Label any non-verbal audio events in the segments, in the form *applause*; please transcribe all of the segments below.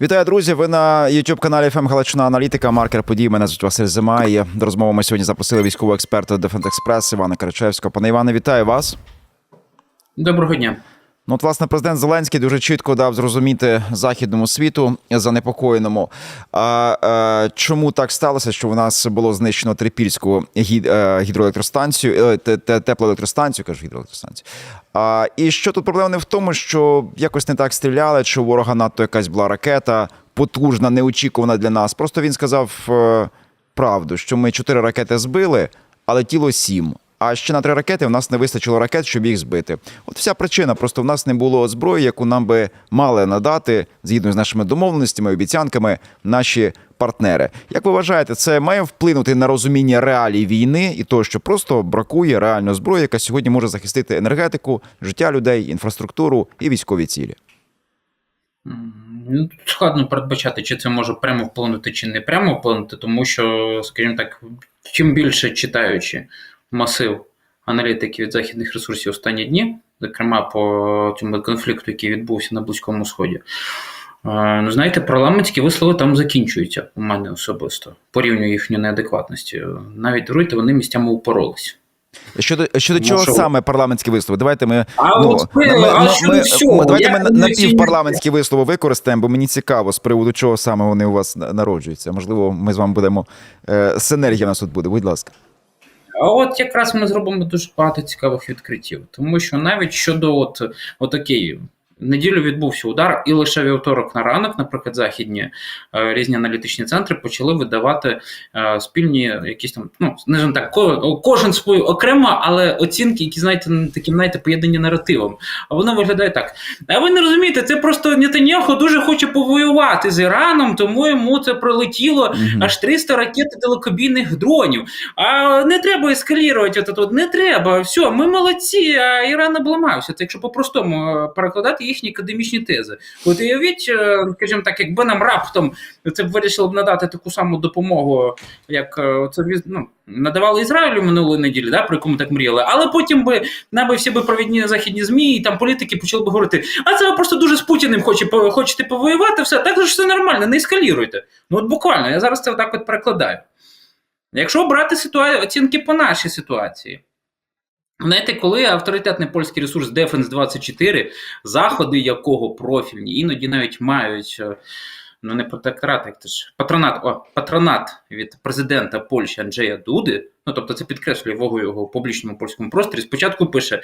Вітаю, друзі! Ви на youtube каналі ФМ Галичина Аналітика, маркер подій. Мене звуть Василь Зима. І до розмови ми сьогодні запросили військового експерта Дефент Експрес Івана Карачевського. Пане Іване, вітаю вас. Доброго дня. Ну, от, власне, президент Зеленський дуже чітко дав зрозуміти західному світу занепокоєному. А, а чому так сталося, що в нас було знищено трипільську е, гідроелектростанцію, е, те- те- теплоелектростанцію, кажу гідроелектростанцію. А, і що тут проблема не в тому, що якось не так стріляли, чи у ворога надто якась була ракета потужна, неочікувана для нас. Просто він сказав е, правду, що ми чотири ракети збили, але тіло сім. А ще на три ракети в нас не вистачило ракет, щоб їх збити. От вся причина. Просто в нас не було зброї, яку нам би мали надати згідно з нашими домовленостями, обіцянками, наші партнери. Як ви вважаєте, це має вплинути на розуміння реалій війни і того, що просто бракує реально зброї, яка сьогодні може захистити енергетику, життя людей, інфраструктуру і військові цілі? Ну, складно передбачати, чи це може прямо вплинути, чи не прямо вплинути, тому що, скажімо так, чим більше читаючи масив аналітики від західних ресурсів останні дні, зокрема по цьому конфлікту, який відбувся на Близькому Сході, е, ну, знаєте, парламентські вислови там закінчуються у мене особисто, порівнюю їхню неадекватності. Навіть даруйте, вони місцями упоролись. Щодо щодо чого що? саме парламентські вислови? Давайте ми А ну, от ми- а ми- ми- всього, давайте ми напівпарламентські вислови використаємо, бо мені цікаво з приводу чого саме вони у вас народжуються. Можливо, ми з вами будемо е, синергія у нас тут буде. Будь ласка. А от якраз ми зробимо дуже багато цікавих відкриттів, тому що навіть щодо от, от окей, неділю відбувся удар, і лише вівторок на ранок, наприклад, західні е, різні аналітичні центри почали видавати е, спільні якісь там, ну скажімо так, кожен свою окремо, але оцінки, які знаєте, такі знаєте, поєднані наративом. А воно виглядає так. А ви не розумієте, це просто Нетаньяху дуже хоче повоювати з Іраном, тому йому це пролетіло Мгм. аж 300 ракет і далекобійних дронів. А не треба ескалірувати от, от, не треба. Все, ми молодці, а Іран обламався. Це якщо по-простому е, перекладати їхні академічні тези. От уявіть, е, скажімо так, якби нам раптом це б вирішили б надати таку саму допомогу, як е, це ну, надавали Ізраїлю минулої неділі, да, про яку ми так мріяли, але потім би наби всі би провідні західні ЗМІ і там політики почали б говорити: а це ви просто дуже з Путіним хоче, хочете повоювати, все, так ж все нормально, не ескаліруйте. Ну от буквально, я зараз це так от перекладаю. Якщо брати ситуа... оцінки по нашій ситуації, знаєте, коли авторитетний польський ресурс Defense 24, заходи якого профільні, іноді навіть мають. е, Ну, не протекторат, як це ж патронат, о, патронат від президента Польщі Анджея Дуди. Ну, тобто це підкреслює вагу його в публічному польському просторі. Спочатку пише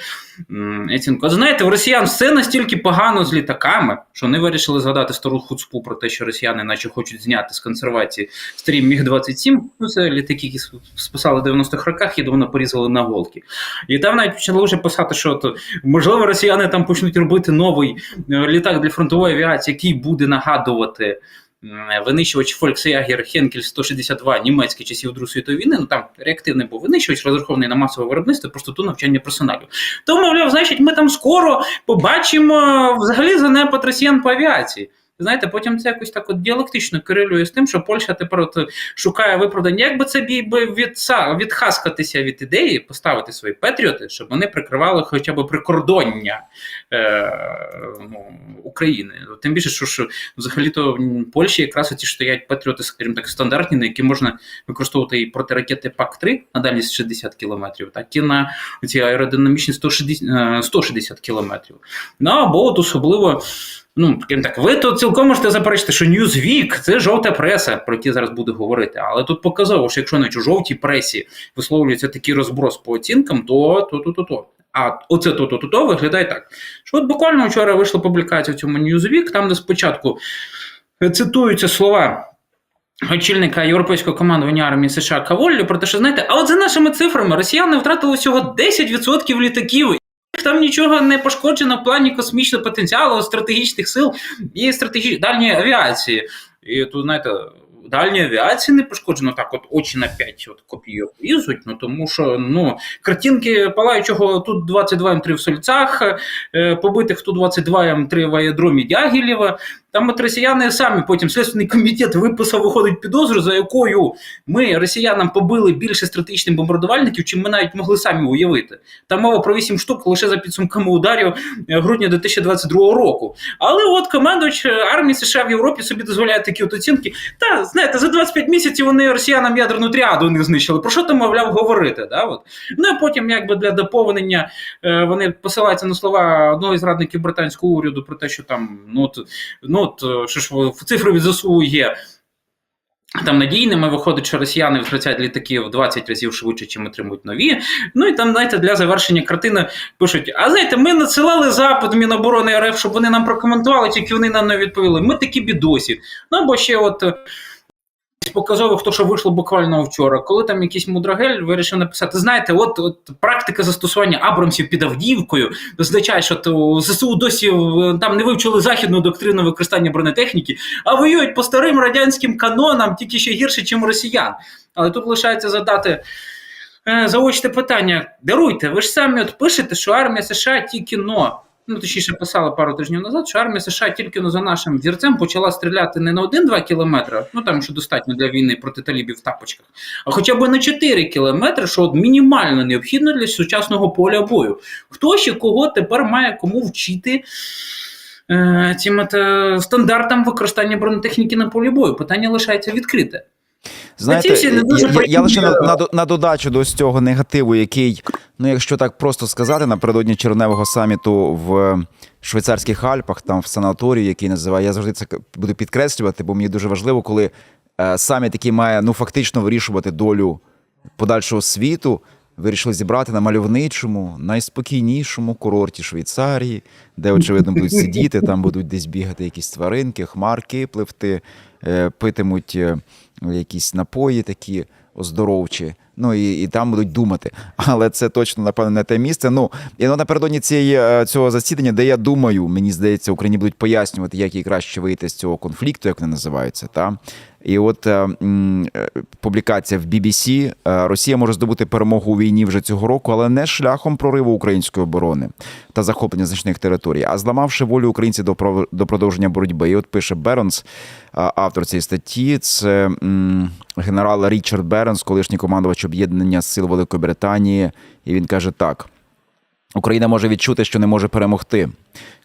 Яценко, знаєте, у росіян все настільки погано з літаками, що вони вирішили згадати стару хуцпу про те, що росіяни наче хочуть зняти з консервації старі Міг-27. Ну, це літаки, які списали в 90-х роках і давно порізали на голки. І там навіть почали вже писати, що то, можливо росіяни там почнуть робити новий е, літак для фронтової авіації, який буде нагадувати. Винищувач Volksjager Henkel 162 німецький часів Другої світової війни, ну там реактивний був винищувач, розрахований на масове виробництво, простоту навчання персоналю. То, мовляв, значить, ми там скоро побачимо взагалі занепад росіян по авіації. Знаєте, потім це якось так от діалектично корелює з тим, що Польща тепер от шукає виправдання. Як би це бій би відса, відхаскатися від ідеї, поставити свої патріоти, щоб вони прикривали хоча б прикордоння е, ну, України. Тим більше, що, що взагалі-то в Польщі якраз ті стоять патріоти, скажімо так, стандартні, на які можна використовувати і протиракети ПАК-3 на дальність 60 кілометрів, так і на ці аеродинамічні 160, е, 160 кілометрів. Ну або от особливо. Ну, скажімо так, ви тут цілком можете заперечити, що Newsweek – це жовта преса, про які зараз буду говорити. Але тут показово, що якщо навіть у жовтій пресі висловлюється такий розброс по оцінкам, то то то то то. А оце то то то то виглядає так. Що от буквально вчора вийшла публікація в цьому Newsweek, там де спочатку е, цитуються слова. Очільника європейського командування армії США Каволлі про те, що знаєте, а от за нашими цифрами росіяни втратили всього 10% літаків. Там нічого не пошкоджено в плані космічного потенціалу, стратегічних сил і стратегічної дальньої авіації. І тут, знаєте, дальньої авіації не пошкоджено так, от очі на 5 от копійок лізуть, ну тому що ну, картинки палаючого тут 22 М3 в Сольцах, е, побитих тут 22 М3 в аеродромі Дягілєва, Там от росіяни самі потім Слідственний комітет виписав, виходить підозру, за якою ми росіянам побили більше стратегічних бомбардувальників, чим ми навіть могли самі уявити. Там мова про 8 штук лише за підсумками ударів е, грудня 2022 року. Але от командувач е, армії США в Європі собі дозволяє такі от оцінки. Та знаєте, за 25 місяців вони росіянам ядерну тріаду не знищили. Про що там мовляв говорити? Да? От. Ну і потім, якби для доповнення, е, вони посилаються на слова одного із радників британського уряду про те, що там ну от, ну от е, що ж цифри від ЗСУ є. Там надійними виходить, що росіяни втрачають літаки в 20 разів швидше, чим отримують нові. Ну і там, знаєте, для завершення картини пишуть: а знаєте, ми надсилали запит Міноборони РФ, щоб вони нам прокоментували, тільки вони нам не відповіли. Ми такі бідосі. Ну або ще от. Е, з Показових, то, що вийшло буквально вчора, коли там якийсь мудрагель вирішив написати: знаєте, от, от практика застосування Абрамсів під Авдіївкою означає, що то ЗСУ досі там не вивчили західну доктрину використання бронетехніки, а воюють по старим радянським канонам, тільки ще гірше, ніж росіян. Але тут лишається задати е, заочне питання: даруйте, ви ж самі от пишете, що армія США тільки но. Ну, точніше, писали пару тижнів назад, що армія США тільки но за нашим взірцем почала стріляти не на 1-2 кілометри, ну там що достатньо для війни проти талібів в тапочках, а хоча б на 4 кілометри, що от мінімально необхідно для сучасного поля бою. Хто ще кого тепер має кому вчити е, цим е, стандартам використання бронетехніки на полі бою? Питання лишається відкрите. Знаєте, я, я, я лише на, на, на додачу до ось цього негативу, який, ну якщо так просто сказати, напередодні червневого саміту в швейцарських Альпах, там в санаторії, який називає, я завжди це буду підкреслювати, бо мені дуже важливо, коли е, саміт, який має ну фактично вирішувати долю подальшого світу, вирішили зібрати на мальовничому, найспокійнішому курорті Швейцарії, де, очевидно, будуть сидіти, там будуть десь бігати якісь тваринки, хмарки пливти, питимуть е, якісь напої такі оздоровчі. Ну і, і там будуть думати. *laughs* Але це точно, напевно, не те місце. Ну, і ну, напередодні цієї, е, цього засідання, де я думаю, мені здається, Україні будуть пояснювати, як їй краще вийти з цього конфлікту, як вони називаються. Та? І от е, е, публікація в BBC. е, Росія може здобути перемогу у війні вже цього року, але не шляхом прориву української оборони та захоплення значних територій, а зламавши волю українців до продовження боротьби. І от пише Беронс, а, автор цієї статті. Це генерал Річард Беронс, колишній командувач об'єднання сил Великої Британії. І він каже так. Україна може відчути, що не може перемогти,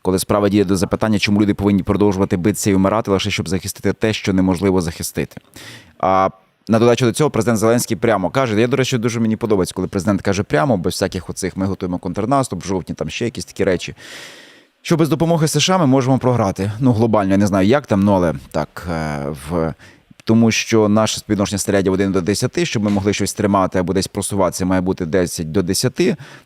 коли справа діє до запитання, чому люди повинні продовжувати битися і вмирати лише щоб захистити те, що неможливо захистити. А на додачу до цього президент Зеленський прямо каже: я, до речі, дуже мені подобається, коли президент каже прямо, без всяких оцих ми готуємо контрнаступ жовтні, там ще якісь такі речі. Що без допомоги США ми можемо програти. Ну, глобально, я не знаю, як там, ну але так е, в. Тому що наше співвідношення снарядів 1 до 10, щоб ми могли щось тримати або десь просуватися, має бути 10 до 10.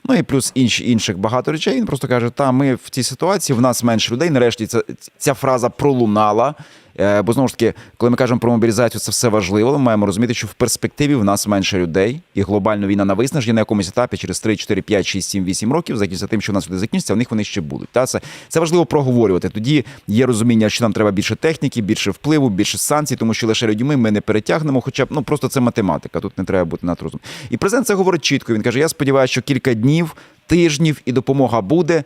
Ну і плюс інші інших багато речей. Він просто каже: та ми в цій ситуації, в нас менше людей. Нарешті ця, ця фраза пролунала. Е, Бо знову ж таки, коли ми кажемо про мобілізацію, це все важливо. Ми маємо розуміти, що в перспективі в нас менше людей, і глобальна війна на виснаження на якомусь етапі через 3, 4, 5, 6, 7, 8 років, закінчиться тим, що у нас люди закінчаться, а в них вони ще будуть. Та це, це важливо проговорювати. Тоді є розуміння, що нам треба більше техніки, більше впливу, більше санкцій, тому що лише людьми ми не перетягнемо. Хоча б ну просто це математика. Тут не треба бути натрузом. І президент це говорить чітко. Він каже: Я сподіваюся, що кілька днів, тижнів і допомога буде,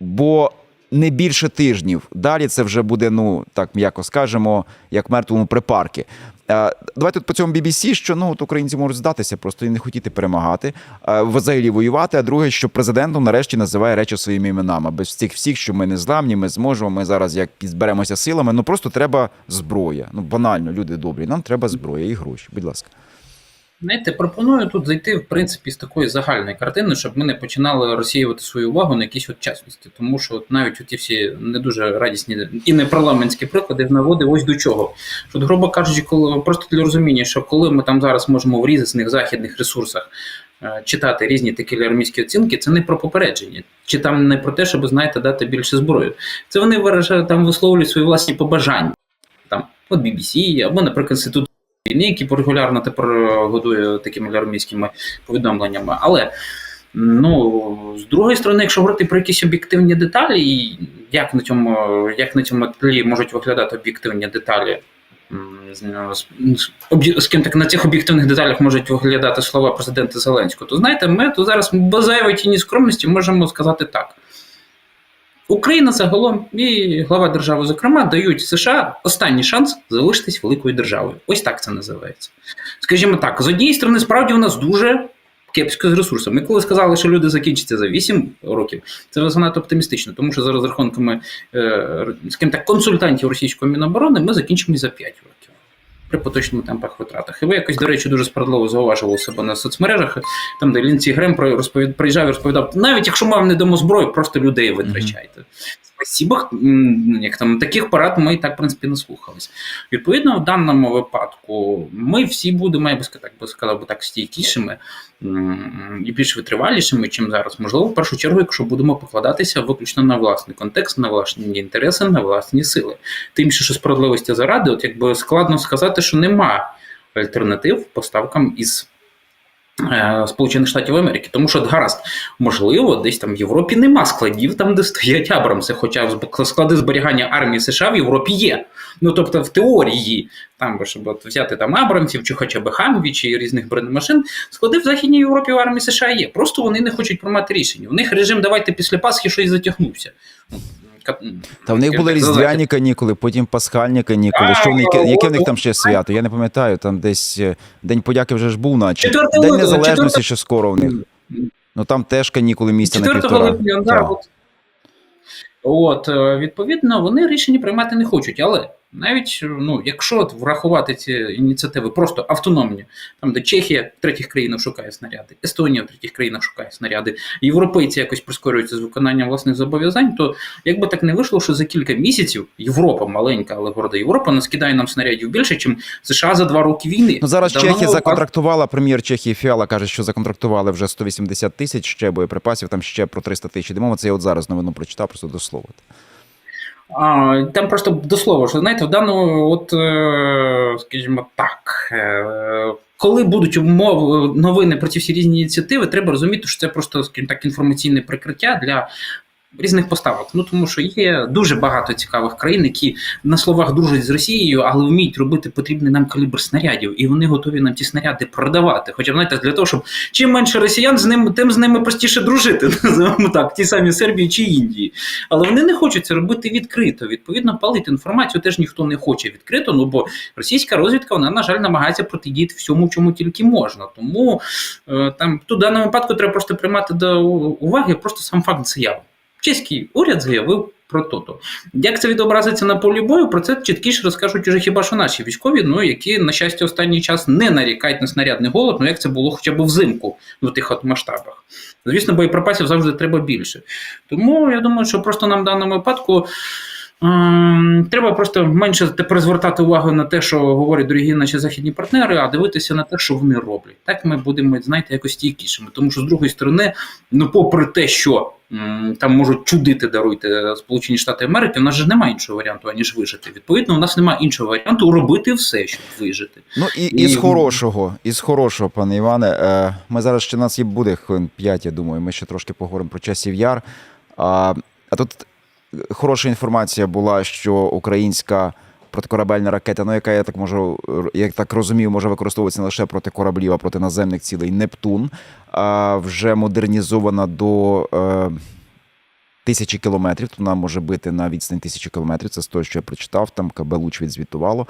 бо не більше тижнів. Далі це вже буде, ну так м'яко скажемо, як мертвому припарки. Е, Давайте тут по цьому BBC, що ну от українці можуть здатися, просто і не хотіти перемагати, е, взагалі воювати. А друге, що президентом нарешті називає речі своїми іменами. Без цих всіх, що ми не зламні, ми зможемо. Ми зараз як зберемося силами. Ну просто треба зброя. Ну банально, люди добрі. Нам треба зброя і гроші. Будь ласка. Знаєте, пропоную тут зайти в принципі з такої загальної картини, щоб ми не починали розсіювати свою увагу на якісь от частності. Тому що от навіть ті всі не дуже радісні і не парламентські приклади наводив ось до чого. Що, грубо кажучи, коли просто для розуміння, що коли ми там зараз можемо в різних західних ресурсах е, читати різні такі армійські оцінки, це не про попередження, чи там не про те, щоб знаєте, дати більше зброї. Це вони виражають там висловлюють свої власні побажання. Там от BBC або, наприклад, інститут війни, який регулярно тепер е, годує такими армійськими повідомленнями. Але ну, з другої сторони, якщо говорити про якісь об'єктивні деталі, і як на цьому, як на цьому тлі можуть виглядати об'єктивні деталі. з- Скажімо так, на цих об'єктивних деталях можуть виглядати слова президента Зеленського, то знаєте, ми тут зараз без зайвої тіні скромності можемо сказати так. Україна загалом і глава держави, зокрема, дають США останній шанс залишитись великою державою. Ось так це називається. Скажімо так, з однієї сторони, справді у нас дуже кепсько з ресурсами. Ми коли сказали, що люди закінчаться за 8 років, це занадто оптимістично, тому що за розрахунками е, так, консультантів російської міноборони ми закінчимо за 5 років. При поточному темпах витратах. І ви якось, до речі, дуже справедливо зауважували себе на соцмережах, там, де Лінці Грем розповід... приїжджав і розповідав, навіть якщо вам не дамо зброю, просто людей витрачайте. Спасибо, як там таких порад ми так, в принципі, не слухались. Відповідно, в даному випадку ми всі будемо, я би сказав, би сказав би так, стійкішими і більш витривалішими, чим зараз. Можливо, в першу чергу, якщо будемо покладатися виключно на власний контекст, на власні інтереси, на власні сили. Тим що справедливості заради, от якби складно сказати, що нема альтернатив поставкам із. Е, Сполучених Штатів Америки, тому що гаразд, можливо, десь там в Європі нема складів, там де стоять Абрамси, хоча склади зберігання армії США в Європі є. Ну тобто, в теорії, там щоб от взяти там Абрамсів, чи хоча б Хамві, чи різних бронемашин, склади в Західній Європі в армії США є. Просто вони не хочуть приймати рішення. У них режим давайте після Пасхи щось затягнувся. Та в них були різдвяні канікули, потім пасхальні канікули. Що в них, яке в них там ще свято? Я не пам'ятаю. Там десь е, День подяки вже ж був, наче День Незалежності що скоро в них. Ну там теж канікули місця на 4 півтора. липня, да, от. От, е, відповідно, вони рішення приймати не хочуть. Але навіть ну, якщо от врахувати ці ініціативи просто автономні, там де Чехія в третіх країнах шукає снаряди, Естонія в третіх країнах шукає снаряди, європейці якось прискорюються з виконанням власних зобов'язань, то якби так не вийшло, що за кілька місяців Європа, маленька, але горда Європа, наскидає нам снарядів більше, ніж США за два роки війни. Ну зараз даному Чехія законтрактувала, прем'єр Чехії Фіала каже, що законтрактували вже 180 тисяч ще боєприпасів, там ще про 300 тисяч. Мова, це я от зараз новину прочитав, просто до слова. Там просто до слова, що знаєте, в даному, от, е, скажімо так, е, коли будуть умови новини про ці всі різні ініціативи, треба розуміти, що це просто скажімо так, інформаційне прикриття для різних поставок. Ну тому що є дуже багато цікавих країн, які на словах дружать з Росією, але вміють робити потрібний нам калібр снарядів, і вони готові нам ті снаряди продавати. Хоча знаєте, для того, щоб чим менше росіян, з ним тим з ними простіше дружити, *laughs* називаємо так, ті самі Сербії чи Індії. Але вони не хочуть це робити відкрито. Відповідно, палити інформацію теж ніхто не хоче відкрито. Ну бо російська розвідка, вона, на жаль, намагається протидіяти всьому, чому тільки можна. Тому е, там тут в даному випадку треба просто приймати до уваги просто сам факт заяви. Чеський уряд заявив про то-то. Як це відобразиться на полі бою, про це чіткіше розкажуть уже хіба що наші військові, ну які, на щастя, останній час не нарікають на снарядний голод, ну як це було хоча б взимку в тих от масштабах. Звісно, боєприпасів завжди треба більше. Тому я думаю, що просто нам в даному випадку. Ем, Треба просто менше тепер звертати увагу на те, що говорять дорогі наші західні партнери, а дивитися на те, що вони роблять. Так ми будемо, знаєте, якось стійкішими. Тому що з другої сторони, ну, попри те, що там можуть чудити, даруйте Сполучені Штати Америки, у нас же немає іншого варіанту, аніж вижити. Відповідно, у нас немає іншого варіанту робити все, щоб вижити. Ну і, І- і з хорошого, і з хорошого, пане Іване. Е, Ми зараз ще нас є буде хвилин 5, я думаю. Ми ще трошки поговоримо про часів яр. А, а тут хороша інформація була, що українська протикорабельна ракета, ну яка я так можу, як так розумію, може використовуватися не лише проти кораблів, а проти наземних цілей Нептун, а вже модернізована до. Е, Тисячі кілометрів, то вона може бити на відстань тисячі кілометрів. Це з того, що я прочитав, там КБ Луч відзвітувало.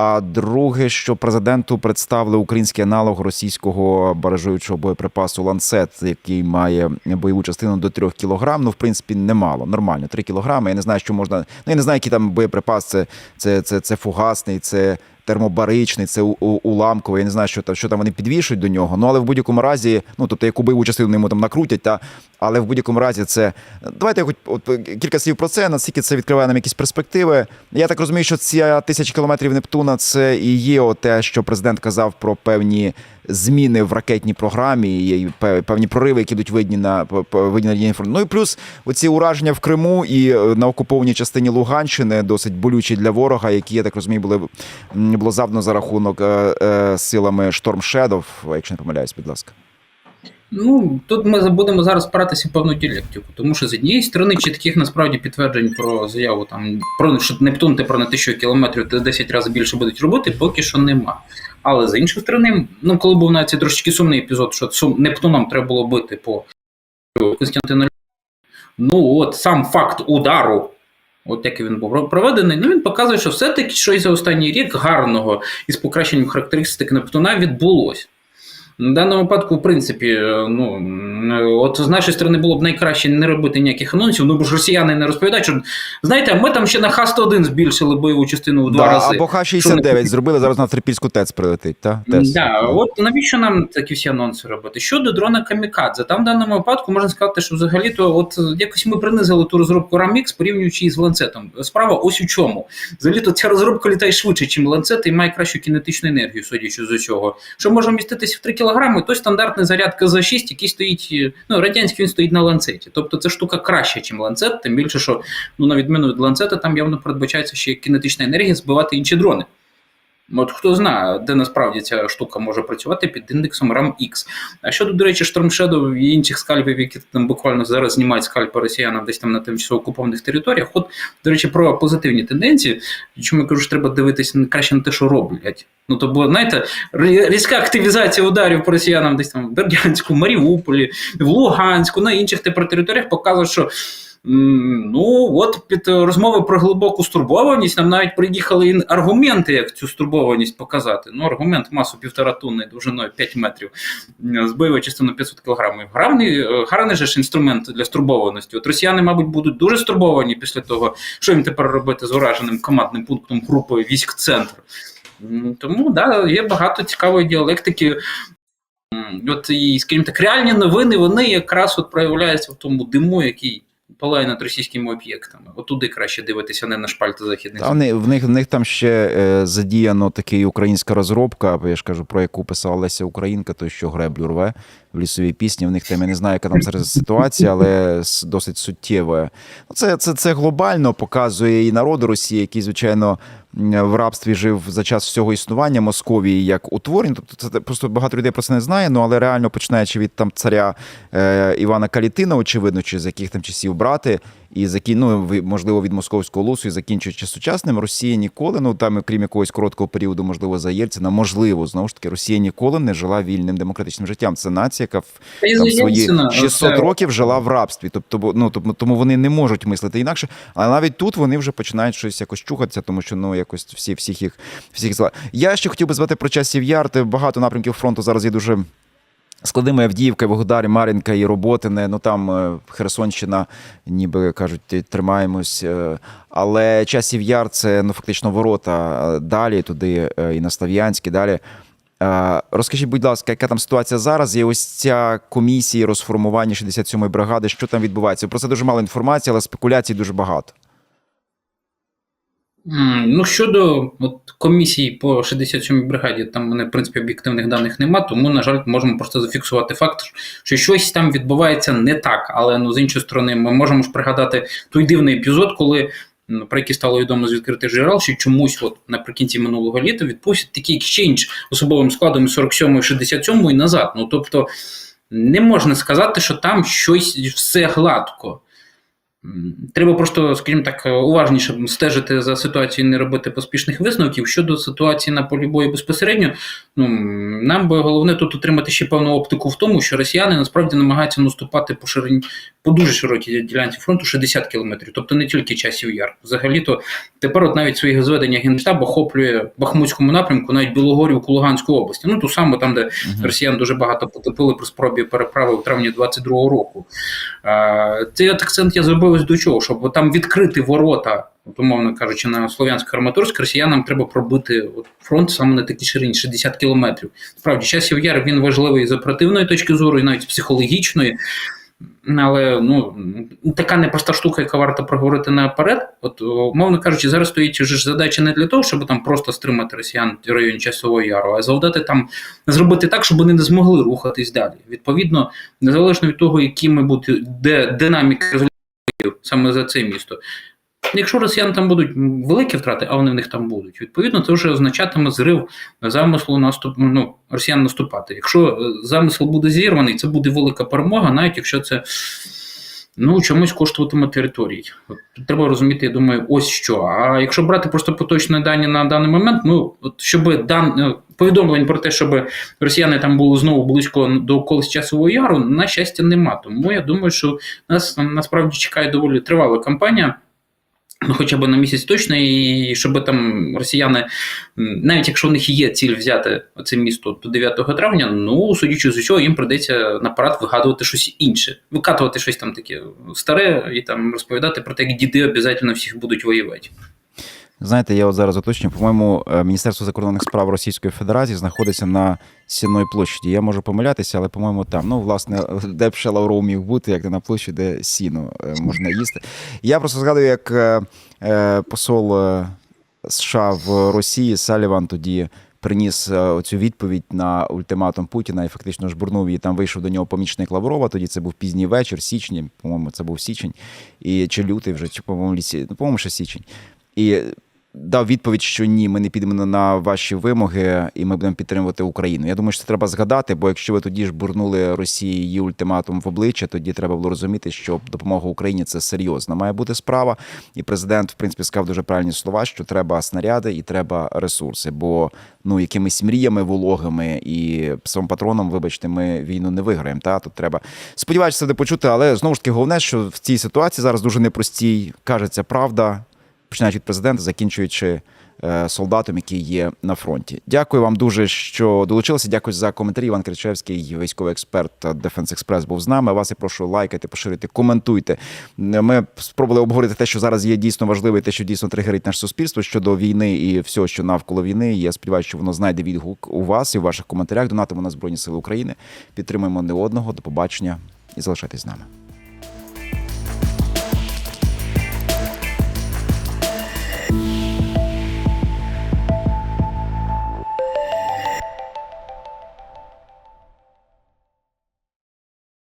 А друге, що президенту представили український аналог російського баражуючого боєприпасу ланцет, який має бойову частину до 3 кілограм. Ну, в принципі, немало. Нормально, 3 кілограми. Я не знаю, що можна. Ну, я не знаю, який там боєприпас. Це, це, це, це фугасний, це термобаричний, це уламковий. Я не знаю, що там, що там вони підвішують до нього. Ну але в будь-якому разі, ну тобто яку бойову частину йому там накрутять, та але в будь-якому разі це. Давайте хоч от, кілька слів про це, наскільки це відкриває нам якісь перспективи. Я так розумію, що ця тисяча кілометрів Нептуна це і є те, що президент казав про певні зміни в ракетній програмі, і певні прориви, які йдуть видні на видні на лінії фронту. Ну і плюс оці ураження в Криму і е, на окупованій частині Луганщини досить болючі для ворога, які я так розумію, були було завдано за рахунок е, е, силами Шторм Шедов, якщо не помиляюсь, будь ласка. Ну тут ми будемо зараз спиратися певну діалектику, тому що з однієї сторони чітких насправді підтверджень про заяву там про що Нептун тепер на тисячу кілометрів та 10 разів більше будуть робити, поки що нема. Але з іншої сторони, ну коли був навіть цей трошечки сумний епізод, що сум Нептуном треба було бити по Константину Ну, от сам факт удару, от як він був проведений, ну він показує, що все-таки щось за останній рік гарного із покращенням характеристик Нептуна відбулося. На даному випадку, в принципі, е, ну е, от з нашої сторони було б найкраще не робити ніяких анонсів. Ну бо ж росіяни не розповідають, що знаєте, ми там ще на Х-101 збільшили бойову частину в два Да, рази. або Х-69 *laughs* зробили, зараз на Трипільську ТЕЦ прилетить, та? ТЕС. Да, от навіщо нам такі всі анонси робити? Щодо дрона Камікадзе, там в даному випадку можна сказати, що взагалі-то от якось ми принизили ту розробку Ramix, порівнюючи її з ланцетом. Справа ось у чому. Взагалі-то ця розробка літає швидше, ніж ланцет, і має кращу кінетичну енергію, судячи з усього. Що може вміститися в 3 кг, той стандартний заряд КЗ-6, який стоїть, е, ну, радянський він стоїть на ланцеті. Тобто це штука краща, ніж ланцет, тим більше, що ну, на відміну від ланцета, там явно передбачається ще кінетична енергія збивати інші дрони. От хто знає, де насправді ця штука може працювати під індексом RAM-X. А щодо, до речі, Storm Shadow і інших скальпів, які там буквально зараз знімають скальпи росіянам десь там на тимчасово окупованих територіях. От, до речі, про позитивні тенденції. Чому я кажу, що треба дивитися краще на те, що роблять. Ну то бо, знаєте, різка активізація ударів по росіянам десь там в Бердянську, Маріуполі, в Луганську, на інших тепер територіях показує, що. Ну, от під розмови про глибоку стурбованість нам навіть приїхали аргументи, як цю стурбованість показати. Ну, аргумент масу півтора тонни довжиною 5 метрів з бойовою частиною 500 кілограмів. Гарний, гарний же ж інструмент для стурбованості. От росіяни, мабуть, будуть дуже стурбовані після того, що їм тепер робити з ураженим командним пунктом групи військ центр. Тому да, є багато цікавої діалектики. От і, скажімо так, реальні новини вони якраз от проявляються в тому диму, який палає над російськими об'єктами. Отуди краще дивитися, не на шпальти західних. А в, них, в них там ще е, задіяно такий українська розробка, я ж кажу, про яку писалася Українка, той, що греблю рве в лісовій пісні. В них там я не знаю, яка там зараз ситуація, але досить суттєва. Ну, це, це, це глобально показує і народу Росії, який, звичайно, в рабстві жив за час всього існування Московії як утворення. Тобто це просто багато людей про це не знає. Ну але реально починаючи від там царя е, Івана Калітина, очевидно, чи з яких там часів брати, і закі, ну, можливо, від московського лусу і закінчуючи сучасним, Росія ніколи, ну там, крім якогось короткого періоду, можливо, за Єльцина, можливо, знову ж таки, Росія ніколи не жила вільним демократичним життям. Це нація, яка в там, свої 600 років жила в рабстві. Тобто, ну тому вони не можуть мислити інакше. Але навіть тут вони вже починають щось якось чухатися, тому що ну якось всі всіх їх всіх зла. Я ще хотів би звати про часів яр. Багато напрямків фронту зараз є дуже. Складими Авдіївка, Вугодарі, Мар'їнка і Роботине. Ну там Херсонщина, ніби кажуть, тримаємось. Але часів яр це ну фактично ворота далі, туди і на Слав'янське, далі. Розкажіть, будь ласка, яка там ситуація зараз? Є ось ця комісія розформування 67-ї бригади. Що там відбувається? Про це дуже мало інформації, але спекуляцій дуже багато. Ну, щодо от, комісії по 67-й бригаді, там мене, в принципі, об'єктивних даних нема, тому, на жаль, можемо просто зафіксувати факт, що щось там відбувається не так. Але ну, з іншої сторони, ми можемо ж пригадати той дивний епізод, коли. Про які стало відомо з відкритих джерел, що чомусь от наприкінці минулого літа відпустять такий екшенж особовим складом 47 67 і назад. Ну тобто не можна сказати, що там щось все гладко. Треба просто, скажімо так, уважніше стежити за ситуацією, не робити поспішних висновків. Щодо ситуації на полі бою безпосередньо, ну нам би головне тут отримати ще певну оптику в тому, що росіяни насправді намагаються наступати по ширині по дуже широкій ділянці фронту 60 кілометрів, тобто не тільки часів яр. Взагалі-то тепер, от навіть своїх зведення генштаб охоплює Бахмутському напрямку, навіть Білогорівку Луганської області. Ну ту саму там, де uh-huh. росіян дуже багато потопили при спробі переправи в травні 22-го року. Цей акцент я зробив ось до чого, щоб там відкрити ворота, от, умовно кажучи, на Слов'янськ Арматурськ, росіянам треба пробити от, фронт саме на такій ширині 60 кілометрів. Справді, часів яр він важливий з оперативної точки зору, і навіть психологічної. Але ну така непроста штука, яка варто проговорити наперед. От, умовно кажучи, зараз стоїть вже задача не для того, щоб там просто стримати росіян в районі часового яру, а завдати там зробити так, щоб вони не змогли рухатись далі. Відповідно, незалежно від того, якими буде де результатів саме за це місто. Якщо росіян там будуть великі втрати, а вони в них там будуть, відповідно, це вже означатиме зрив замислу наступ, ну, росіян наступати. Якщо замисел буде зірваний, це буде велика перемога, навіть якщо це ну, чомусь коштуватиме територій. От, треба розуміти, я думаю, ось що. А якщо брати просто поточні дані на даний момент, ну от щоб дан повідомлень про те, щоб росіяни там були знову близько до колись часового яру, на щастя, нема. Тому я думаю, що нас насправді чекає доволі тривала кампанія. Ну, хоча б на місяць точно, і щоб там росіяни, навіть якщо в них є ціль взяти це місто до 9 травня, ну судячи з усього, їм прийдеться на парад вигадувати щось інше, викатувати щось там таке старе і там розповідати про те, як діди обов'язково всіх будуть воювати. Знаєте, я от зараз уточнюю, по-моєму, е, Міністерство закордонних справ Російської Федерації знаходиться на Сінної площаді. Я можу помилятися, але, по-моєму, там. Ну, власне, *laughs* де б ще Лавров міг бути, як не на площі, де сіно е, можна їсти. Я просто згадую, як е, посол США в Росії Саліван тоді. Приніс оцю відповідь на ультиматум Путіна і фактично жбурнув її. Там вийшов до нього помічник Лаврова. Тоді це був пізній вечір, січні, по-моєму, це був січень, і чи лютий вже, чи по-моєму, лісі, ну, по-моєму, ще січень. І дав відповідь, що ні, ми не підемо на ваші вимоги, і ми будемо підтримувати Україну. Я думаю, що це треба згадати, бо якщо ви тоді ж бурнули Росії її ультиматум в обличчя, тоді треба було розуміти, що допомога Україні це серйозна має бути справа. І президент, в принципі, сказав дуже правильні слова, що треба снаряди і треба ресурси. Бо ну якимись мріями вологими і псом патроном, вибачте, ми війну не виграємо. Та тут треба сподіватися, це буде почути, але знову ж таки головне, що в цій ситуації зараз дуже непростій кажеться правда починаючи від президента, закінчуючи е, солдатом, який є на фронті. Дякую вам дуже, що долучилися. Дякую за коментарі. Іван Кричевський, військовий експерт Defense Express, був з нами. Вас я прошу лайкати, поширити, коментуйте. Ми спробували обговорити те, що зараз є дійсно важливе, те, що дійсно тригерить наше суспільство щодо війни і всього, що навколо війни. Я сподіваюся, що воно знайде відгук у вас і в ваших коментарях. Донатимо на Збройні Сили України. Підтримуємо не одного. До побачення і залишайтесь з нами.